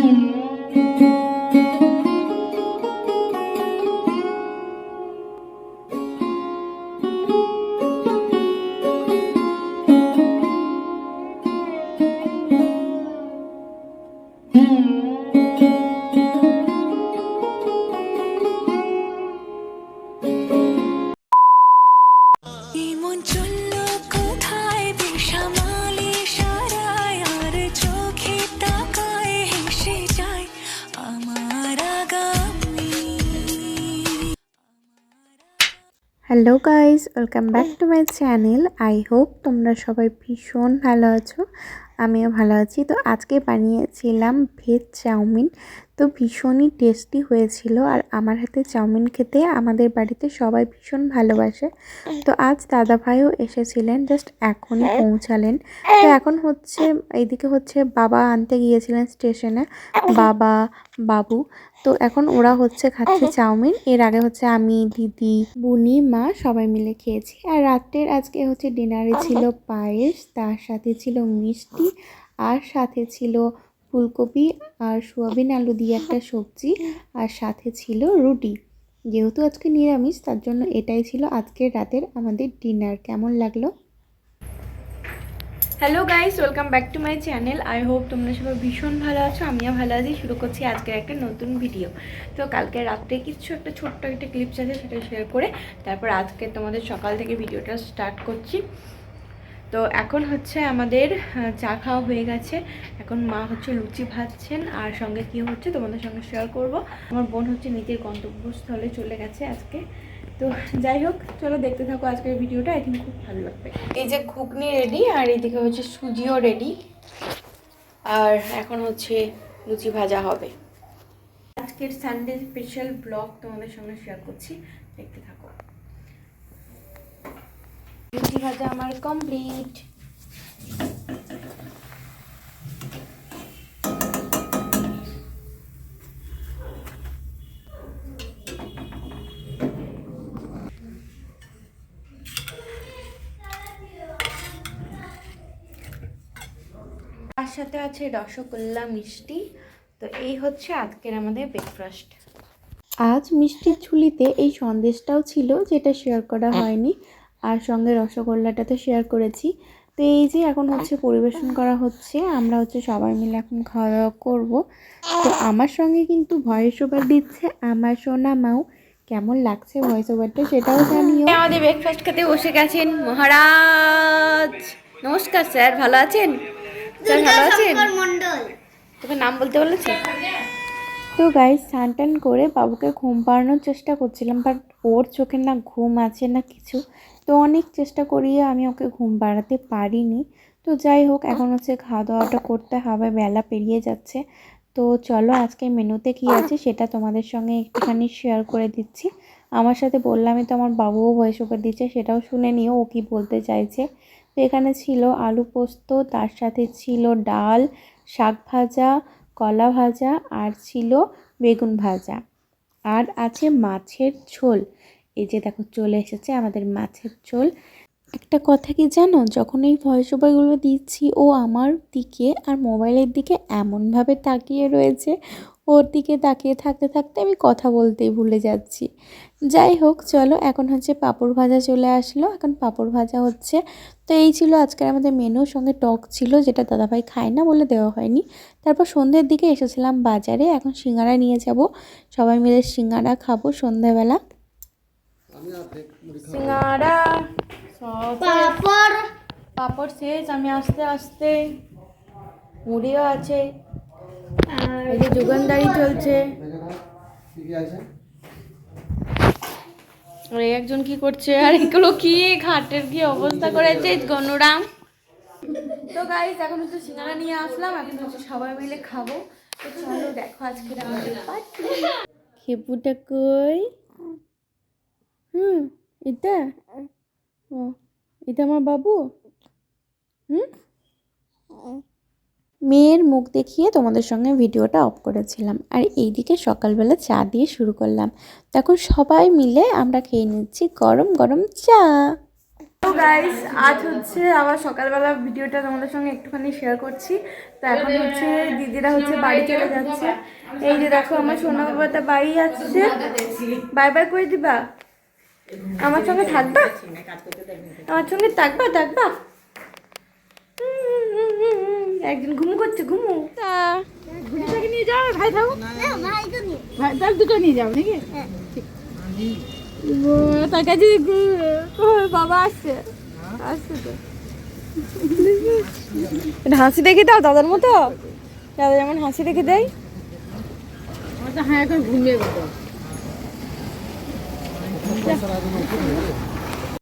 এমন hello guys welcome back to my channel I hope তোমরা সবাই ভীষণ ভালো আছো। আমিও ভালো আছি। তো আজকে বানিয়েছিলাম ভেজ চাউমিন। তো ভীষণই টেস্টি হয়েছিল আর আমার হাতে চাউমিন খেতে আমাদের বাড়িতে সবাই ভীষণ ভালোবাসে। তো আজ দাদা ভাইও এসেছিলেন জাস্ট এখনই পৌঁছালেন। তো এখন হচ্ছে, এইদিকে হচ্ছে বাবা আনতে গিয়েছিলেন স্টেশনে বাবা, বাবু। তো এখন ওরা হচ্ছে খাচ্ছে চাউমিন। এর আগে হচ্ছে আমি, দিদি, বুনি, মা সবাই মিলে খেয়েছি। আর রাত্রের আজকে হচ্ছে ডিনারে ছিল পায়েস, তার সাথে ছিল মিষ্টি, আর সাথে ছিল ফুলকপি আর সোয়াবিন আলু দিয়ে একটা সবজি আর সাথে ছিল রুটি। যেহেতু আজকে নিরামিষ, তার জন্য এটাই ছিল আজকের রাতের আমাদের ডিনার। কেমন লাগল? Hello guys welcome back to my channel I hope তোমরা সবাই ভীষণ ভালো আছো, আমিও ভালো আছি। শুরু করছি আজকের একটা নতুন ভিডিও তো কালকে রাত্রে কিছু একটা ছোট্ট একটা ক্লিপস আছে, সেটা শেয়ার করে তারপর আজকে তোমাদের সকাল থেকে ভিডিওটা স্টার্ট করছি। তো এখন হচ্ছে আমাদের চা খাওয়া হয়ে গেছে। এখন মা হচ্ছে লুচি ভাজছেন আর সঙ্গে কি হচ্ছে তোমাদের সঙ্গে শেয়ার করব। আমার বোন হচ্ছে নিজের গন্তব্যস্থলে চলে গেছে আজকে। তো যাই হোক, চলো দেখতে থাকো আজকের ভিডিওটা আই খুব ভালো লাগবে। এই যে ঘুগনি রেডি আর এইদিকে হচ্ছে সুজিও রেডি আর এখন হচ্ছে লুচি ভাজা হবে। আজকের সানডে স্পেশাল ব্লগ তোমাদের সঙ্গে শেয়ার করছি। দেখতে থাকো। লুচি ভাজা আমার কমপ্লিট তার সাথে আছে রসগোল্লা মিষ্টি। তো এই হচ্ছে আজকের আমাদের ব্রেকফাস্ট আজ মিষ্টির ঝুলিতে এই সন্দেশটাও ছিল যেটা শেয়ার করা হয়নি। আর সঙ্গে রসগোল্লাটা তো শেয়ার করেছি। তো এই যে এখন হচ্ছে পরিবেশন করা হচ্ছে আমরা হচ্ছে সবাই মিলে এখন খাওয়া দাওয়া করব। তো আমার সঙ্গে কিন্তু ভয়েস ওভার দিচ্ছে আমার সোনা মাও। কেমন লাগছে ভয়েস ওভারটা সেটাও জানিও। আমাদের ব্রেকফাস্ট খেতে বসে গেছেন মহারাজ। নমস্কার স্যার ভালো আছেন? স্যার ভালো আছেন? তোকে নাম বলতে বলেছি? তো গাইজ স্নান টান করে বাবুকে ঘুম পাড়ানোর চেষ্টা করছিলাম বাট ওর চোখে না ঘুম আছে না কিছু। তো অনেক চেষ্টা করিয়ে আমি ওকে ঘুম পাড়াতে পারিনি। তো যাই হোক, এখন হচ্ছে খাওয়া দাওয়াটা করতে হবে, বেলা পেরিয়ে যাচ্ছে। তো চলো আজকে মেনুতে কি আছে সেটা তোমাদের সঙ্গে একটুখানি শেয়ার করে দিচ্ছি। আমার সাথে বললামই তো আমার বাবুও ভয়েস ওভার দিচ্ছে, সেটাও শুনে নিও ও কি বলতে চাইছে। তো এখানে ছিল আলু পোস্ত, তার সাথে ছিল ডাল, শাক ভাজা, কলা ভাজা, আর ছিল বেগুন ভাজা। আর আছে মাছের ঝোল। এই যে দেখো চলে এসেছে আমাদের মাছের ঝোল। একটা কথা কি জানো? যখন এই ভয়েস ওভারগুলো দিচ্ছি, ও আমার দিকে আর মোবাইলের দিকে এমনভাবে তাকিয়ে রয়েছে। ওর দিকে তাকিয়ে থাকতে থাকতে আমি কথা বলতেই ভুলে যাচ্ছি। যাই হোক, চলো এখন হচ্ছে পাঁপড় ভাজা চলে আসলো। এখন পাঁপড় ভাজা হচ্ছে। তো এই ছিল আজকের আমাদের মেনুর সঙ্গে টক ছিল, যেটা দাদাভাই খায় না বলে দেওয়া হয়নি। তারপর সন্ধ্যের দিকে এসেছিলাম বাজারে। এখন সিঙ্গারা নিয়ে যাব। সবাই মিলে সিঙ্গারা খাব সন্ধ্যাবেলা। সিঙ্গারা পাপড়। পাপড় শেষ আমি আস্তে আস্তে। মুড়িও আছে। এই যে যুগানদারি চলছে। আর একজন কি করছে? আর এগুলো কি? ঘাটের কি অবস্থা করেছে? গনুরাম। তো গাইস এখন হচ্ছে সিঙ্গারা নিয়ে আসলাম। এখন হচ্ছে সবাই মিলে খাব। তো চলো দেখো আজকে আমাদের পার্টি খেপুটা কই? এটা? ও, এটা আমার বাবু? হুম? মেয়ের মুখ দেখিয়ে তোমাদের সঙ্গে ভিডিওটা অফ করেছিলাম। আর এইদিকে সকালবেলা চা দিয়ে শুরু করলাম। তখন সবাই মিলে আমরা খেয়ে নিচ্ছি গরম গরম চা। তো গাইস আজ হচ্ছে আবার সকালবেলা ভিডিওটা তোমাদের সঙ্গে একটুখানি শেয়ার করছি। তো এখন হচ্ছে দিদিরা হচ্ছে বাড়ি চলে যাচ্ছে। এই যে দেখো, আমার সোনা বাবাটা বাড়ি আসছে। বাই বাই করে দিবা। আমার সঙ্গে থাকবা? আমার সঙ্গে থাকবা থাকবা? একদিন ঘুমু করছে ঘুমু। গুটিটাকে নিয়ে যাও ভাই থাকো। ভাই তার দুটো নিয়ে যাও নাকি? তার কাছে বাবা আসছে। আসছে তো। এটা হাসি দেখে দাও দাদার মতো। দাদা যেমন হাসি দেখে দেয়। আমার তো হ্যাঁ এখন ঘুমিয়ে গেল। 对。